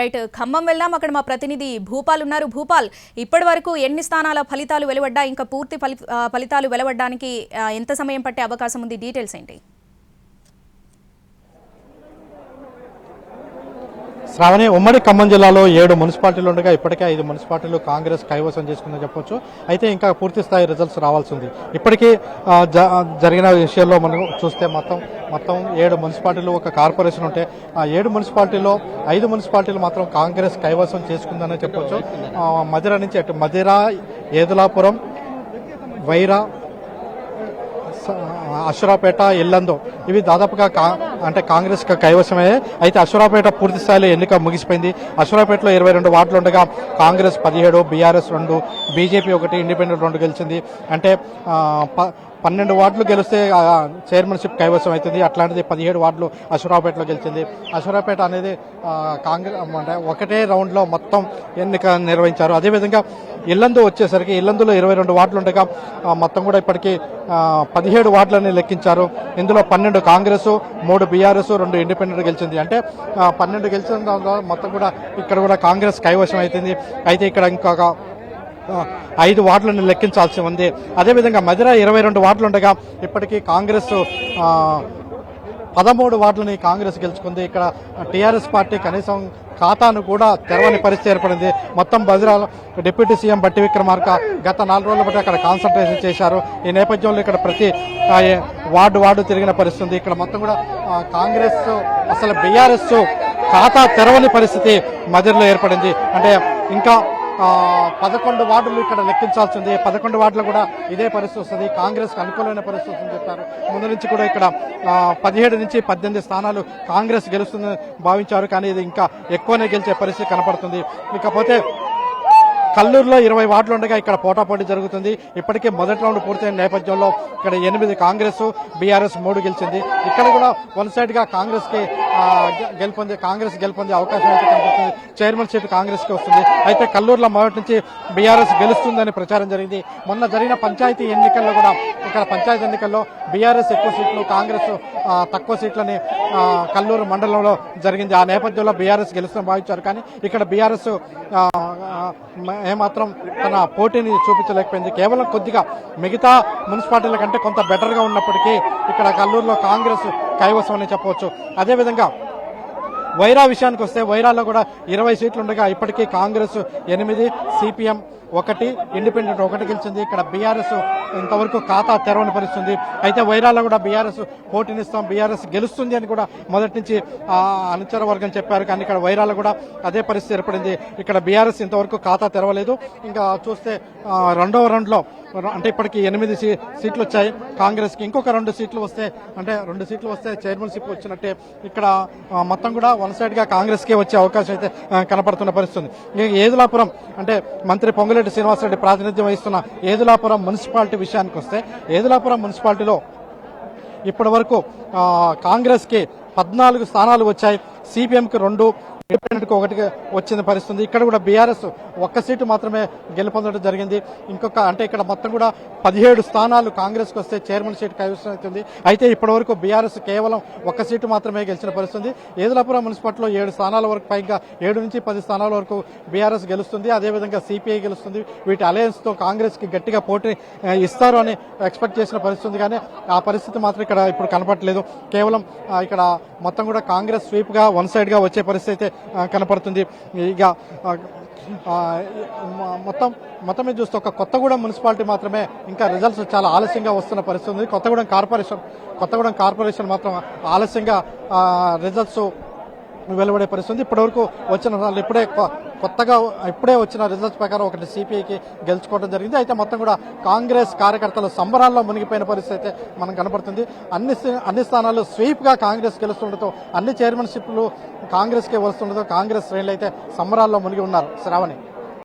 Right Khammam వెళ్దాం. అక్కడ మా ప్రతినిధి భూపాల్ ఉన్నారు. భూపాల్ ఇప్పటి వరకు ఎన్ని స్థానాల ఫలితాలు వెలువడ్డా? ఇంకా పూర్తి ఫలి ఫలితాలు వెలువడ్డానికి ఎంత సమయం పట్టే అవకాశం ఉంది? డీటెయిల్స్ ఏంటి? శ్రావణి ఉమ్మడి ఖమ్మం జిల్లాలో ఏడు మున్సిపాలిటీలు ఉండగా ఇప్పటికే ఐదు మున్సిపాలిటీలు కాంగ్రెస్ కైవసం చేసుకుందని చెప్పొచ్చు. అయితే ఇంకా పూర్తి స్థాయి రిజల్ట్స్ రావాల్సి ఉంది. ఇప్పటికీ జ- జరిగిన విషయాల్లో మనం చూస్తే మొత్తం మొత్తం ఏడు మున్సిపాలిటీలు ఒక కార్పొరేషన్ ఉంటే ఆ ఏడు మున్సిపాలిటీలో ఐదు మున్సిపాలిటీలు మాత్రం కాంగ్రెస్ కైవసం చేసుకుందని చెప్పొచ్చు. ఆ, మధిర నుంచి అటు మధిర ఏదులాపురం వైరా స- అశ్వరాపేట ఇల్లందు. ఇవి దాదాపుగా కా- అంటే కాంగ్రెస్కు అయితే అశ్వరాపేట పూర్తి స్థాయిలో ఎన్నిక ముగిసిపోయింది. అశ్వరాపేటలో ఇరవై రెండు వార్డులు ఉండగా కాంగ్రెస్ పదిహేడు బీఆర్ఎస్ రెండు బీజేపీ ఒకటి ఇండిపెండెంట్ రెండు గెలిచింది. అంటే ప- పన్నెండు వార్డులు గెలిస్తే చైర్మన్షిప్ కైవసం అవుతుంది అట్లాంటిది పదిహేడు వార్డులు అశ్వరావుపేటలో గెలిచింది. అశ్వరావుపేట అనేది కాంగ్రెస్ అంటే ఒకటే రౌండ్లో మొత్తం ఎన్నిక నిర్వహించారు. అదేవిధంగా ఇల్లందు వచ్చేసరికి ఇల్లందులో ఇరవై రెండు వార్డులు ఉండగా మొత్తం కూడా ఇప్పటికీ పదిహేడు వార్డులు వార్డులని లెక్కించారు. ఇందులో పన్నెండు కాంగ్రెస్ మూడు బీఆర్ఎస్ రెండు ఇండిపెండెంట్ గెలిచింది. అంటే పన్నెండు గెలిచిన దాంట్లో మొత్తం కూడా ఇక్కడ కూడా కాంగ్రెస్ కైవశం అవుతుంది అయితే ఇక్కడ ఇంకొక ఐదు వార్డులను లెక్కించాల్సి ఉంది. అదేవిధంగా మధిర ఇరవై రెండు వార్డులు ఉండగా ఇప్పటికీ కాంగ్రెస్ పదమూడు వార్డులని కాంగ్రెస్ గెలుచుకుంది. ఇక్కడ టీఆర్ఎస్ పార్టీ కనీసం ఖాతాను కూడా తెరవని పరిస్థితి ఏర్పడింది. మొత్తం బదిరాలో డిప్యూటీ సీఎం బట్టి విక్రమార్క గత నాలుగు రోజుల బట్టి అక్కడ కాన్సన్ట్రేషన్ చేశారు. ఈ నేపథ్యంలో ఇక్కడ ప్రతి వార్డు వార్డు తిరిగిన పరిస్థితి. ఉంది ఇక్కడ మొత్తం కూడా కాంగ్రెస్ అసలు బీఆర్ఎస్ ఖాతా తెరవని పరిస్థితి మదిరిలో ఏర్పడింది. అంటే ఇంకా పదకొండు వార్డులు ఇక్కడ లెక్కించాల్సింది. పదకొండు వార్డులు కూడా ఇదే పరిస్థితి వస్తుంది. కాంగ్రెస్కు అనుకూలమైన పరిస్థితి వస్తుందని చెప్పారు. ముందు నుంచి కూడా ఇక్కడ పదిహేడు నుంచి పద్దెనిమిది స్థానాలు కాంగ్రెస్ గెలుస్తుందని భావించారు. కానీ ఇది ఇంకా ఎక్కువనే గెలిచే పరిస్థితి కనపడుతుంది. ఇకపోతే కల్లూరులో ఇరవై వార్డులు ఉండగా ఇక్కడ పోటాపోటీ జరుగుతుంది. ఇప్పటికే మొదటి రౌండ్ పూర్తయిన నేపథ్యంలో ఇక్కడ ఎనిమిది కాంగ్రెస్ బీఆర్ఎస్ మూడు గెలిచింది. ఇక్కడ కూడా వన్ సైడ్గా కాంగ్రెస్కి గెలుపొందే కాంగ్రెస్ గెలుపొందే అవకాశం అయితే కనిపిస్తుంది. చైర్మన్ సీటు కాంగ్రెస్కి వస్తుంది. అయితే కల్లూరులో మొదటి నుంచి బీఆర్ఎస్ గెలుస్తుందని ప్రచారం జరిగింది. మొన్న జరిగిన పంచాయతీ ఎన్నికల్లో కూడా ఇక్కడ పంచాయతీ ఎన్నికల్లో బీఆర్ఎస్ ఎక్కువ సీట్లు కాంగ్రెస్ తక్కువ సీట్లని కల్లూరు మండలంలో జరిగింది. ఆ నేపథ్యంలో బీఆర్ఎస్ గెలుస్తుందని భావించారు. కానీ ఇక్కడ బీఆర్ఎస్ ఏమాత్రం తన పోటీని చూపించలేకపోయింది. కేవలం కొద్దిగా మిగతా మున్సిపాలిటీల కంటే కొంత బెటర్గా ఉన్నప్పటికీ ఇక్కడ కల్లూరులో కాంగ్రెస్ కైవసం అని చెప్పవచ్చు. అదేవిధంగా వైరా విషయానికి వస్తే వైరాలో కూడా ఇరవై సీట్లు ఉండగా ఇప్పటికీ కాంగ్రెస్ ఎనిమిది సిపిఎం ఒకటి ఇండిపెండెంట్ ఒకటి గెలిచింది. ఇక్కడ బీఆర్ఎస్ ఇంతవరకు ఖాతా తెరవని పరిస్థితుంది. అయితే వైరాలో కూడా బీఆర్ఎస్ పోటీనిస్తాం బీఆర్ఎస్ గెలుస్తుంది అని కూడా మొదటి నుంచి అనుచర వర్గం చెప్పారు. కానీ ఇక్కడ వైరాలో కూడా అదే పరిస్థితి ఏర్పడింది. ఇక్కడ బీఆర్ఎస్ ఇంతవరకు ఖాతా తెరవలేదు. ఇంకా చూస్తే రెండవ రౌండ్లో అంటే ఇప్పటికి ఎనిమిది సీ- సీట్లు వచ్చాయి కాంగ్రెస్కి ఇంకొక రెండు సీట్లు వస్తే అంటే రెండు సీట్లు వస్తే చైర్మన్షిప్ వచ్చినట్టే ఇక్కడ మొత్తం కూడా వన్ సైడ్గా కాంగ్రెస్ కే వచ్చే అవకాశం అయితే కనపడుతున్న పరిస్థితి ఏదులాపురం అంటే మంత్రి పొంగులేటి శ్రీనివాసరెడ్డి ప్రాతినిధ్యం వహిస్తున్న ఏదులాపురం మున్సిపాలిటీ విషయానికి వస్తే ఏదులాపురం మున్సిపాలిటీలో ఇప్పటి వరకు కాంగ్రెస్కి పద్నాలుగు స్థానాలు వచ్చాయి. సిపిఎంకి రెండు కి ఒకటి వచ్చిన పరిస్థితి ఇక్కడ కూడా బీఆర్ఎస్ ఒక్క సీటు మాత్రమే గెలుపొందడం జరిగింది. ఇంకొక అంటే ఇక్కడ మొత్తం కూడా పదిహేడు స్థానాలు కాంగ్రెస్కు వస్తే చైర్మన్ సీట్ కైవసం అవుతుంది. అయితే ఇప్పటి వరకు బీఆర్ఎస్ కేవలం ఒక్క సీటు మాత్రమే గెలిచిన పరిస్థితి ఏదులాపురం మున్సిపాలిటీలో ఏడు స్థానాల వరకు పైగా ఏడు నుంచి పది స్థానాల వరకు బీఆర్ఎస్ గెలుస్తుంది. అదేవిధంగా సిపిఐ గెలుస్తుంది. వీటి అలయన్స్తో కాంగ్రెస్కి గట్టిగా పోటీ ఇస్తారు అని ఎక్స్పెక్ట్ చేసిన పరిస్థితి ఉంది కానీ ఆ పరిస్థితి మాత్రం ఇక్కడ ఇప్పుడు కనపడట్లేదు. కేవలం ఇక్కడ మొత్తం కూడా కాంగ్రెస్ స్వీప్గా వన్ సైడ్గా వచ్చే పరిస్థితి అయితే కనపడుతుంది ఇక మొత్తం మొత్తం మీద చూస్తే ఒక కొత్తగూడెం మున్సిపాలిటీ మాత్రమే ఇంకా రిజల్ట్స్ చాలా ఆలస్యంగా వస్తున్న పరిస్థితి ఉంది కొత్తగూడెం కార్పొరేషన్ కొత్తగూడెం కార్పొరేషన్ మాత్రం ఆలస్యంగా రిజల్ట్స్ వెలువడే పరిస్థితి ఉంది. ఇప్పటివరకు వచ్చిన వాళ్ళు ఇప్పుడే కొత్తగా ఇప్పుడే వచ్చిన రిజల్ట్స్ ప్రకారం ఒకటి సిపిఐకి గెలుచుకోవడం జరిగింది. అయితే మొత్తం కూడా కాంగ్రెస్ కార్యకర్తలు సంబరాల్లో మునిగిపోయిన పరిస్థితి అయితే మనం కనపడుతుంది. అన్ని అన్ని స్థానాలు స్వీప్గా కాంగ్రెస్ గెలుస్తుండటం అన్ని చైర్మన్షిప్లు కాంగ్రెస్కే వస్తుండటం కాంగ్రెస్ శ్రేణులు అయితే సంబరాల్లో మునిగి ఉన్నారు. శ్రావణి.